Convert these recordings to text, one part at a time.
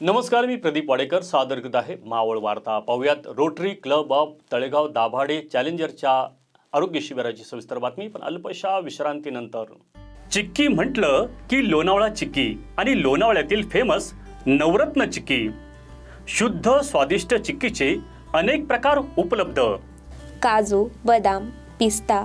नमस्कार मी प्रदीप वाडेकर सादर करत आहे मावळ वार्ता. पाहूयात Rotary Club of Talegaon Dabhade चॅलेंजरच्या आरोग्य शिबिराची सविस्तर बातमी पण अल्पशा विश्रांतीनंतर. चिक्की म्हटलं की लोणावळा चिक्की आणि लोणावळ्यातील फेमस नवरत्न चिक्की. शुद्ध स्वादिष्ट चिक्कीचे अनेक प्रकार उपलब्ध. काजू बदाम पिस्ता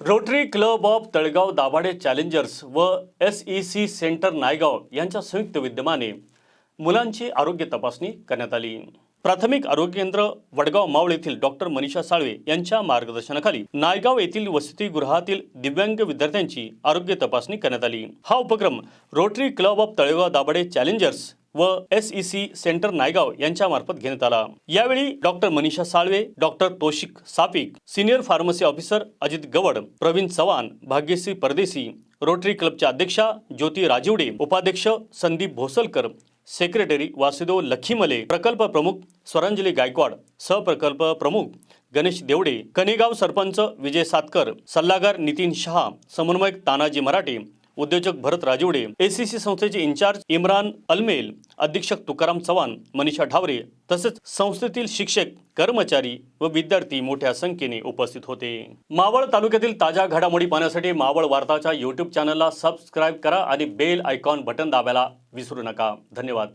Rotary Club of Talegaon Dabhade challengers व S E C centre Naigaon यांच्या संयुक्त विद्यमाने मुलांची आरोग्य तपासणी करण्यात आली. प्राथमिक आरोग्य केंद्र वडगाव मावळ येथील डॉक्टर मनीषा साळवे यांच्या मार्गदर्शनाखाली नायगाव येथील वसतिगृहातील दिव्यांग विद्यार्थ्यांची आरोग्य तपासणी करण्यात आली. हा उपक्रम Rotary Club of Talegaon Dabhade challengers व S E C centre Naigaon यांच्या मार्फत घेण्यात आला. यावेळी doctor Manisha Salve doctor Toshik Sapik senior pharmacy officer Ajit Gawad Pravin Chavan Bhagyashree Pardeshi Rotary क्लबच्या अध्यक्षा ज्योती राजिवडे उपाध्यक्ष संदीप भोसलकर सेक्रेटरी वासुदेव लखीमले प्रकल्प प्रमुख स्वरांजली गायकवाड सहप्रकल्प प्रमुख गणेश देवडे कनेगाव सरपंच विजय सातकर सल्लागार नितीन शहा समन्वयक तानाजी मराठे उद्योजक भरत राजवडे एसीसी संस्थेचे इन्चार्ज इम्रान अलमेल अधीक्षक तुकाराम चव्हाण मनीषा ढावरे तसेच संस्थेतील शिक्षक कर्मचारी व विद्यार्थी मोठ्या संख्येने उपस्थित होते. मावळ तालुक्यातील ताज्या घडामोडी पाहण्यासाठी मावळ वार्ताच्या यूट्यूब चॅनलला सबस्क्राईब करा आणि बेल आयकॉन बटन दाबायला विसरू नका. धन्यवाद.